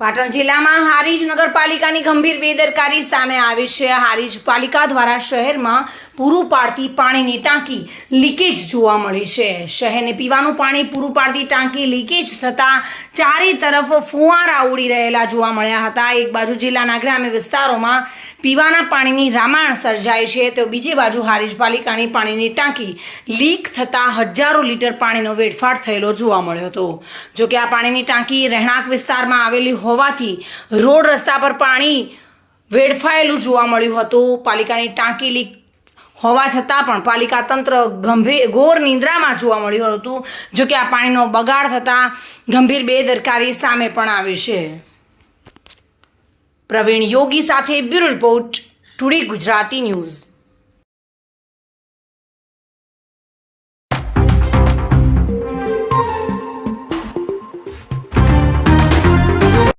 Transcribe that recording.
પાટણ જિલ્લામાં હારીજ નગરપાલિકાની ગંભીર બેદરકારી સામે આવી છે. હારીજ પાલિકા દ્વારા શહેરમાં પૂરું પાડતી પાણીની ટાંકી લીકેજ જોવા મળી છે. શહેરને પીવાનું પાણી પૂરું પાડતી ટાંકી લીકેજ થતાં ચારે તરફ ફુવારા ઉડી રહેલા જોવા મળ્યા હતા. એક બાજુ જિલ્લાના ગ્રામ્ય વિસ્તારોમાં પીવાના પાણીની રામાયણ સર્જાય છે. તો બીજી બાજુ હારીજ પાલિકાની પાણીની ટાંકી લીક થતાં હજારો લીટર પાણીનો વેડફાટ થયેલો જોવા મળ્યો હતો. જોકે આ પાણીની ટાંકી રહેણાંક વિસ્તારમાં આવેલી હોવાથી રોડ રસ્તા પર પાણી વેડફાયેલું જોવા મળ્યું હતું. પાલિકાની ટાંકી લીક હોવા છતાં પણ પાલિકા તંત્ર ગંભીર, ઘોર નિંદ્રામાં જોવા મળ્યું હતું. જો કે આ પાણીનો બગાડ થતાં ગંભીર બેદરકારી સામે પણ આવી છે. પ્રવીણ યોગી સાથે bureau report, today Gujarati news.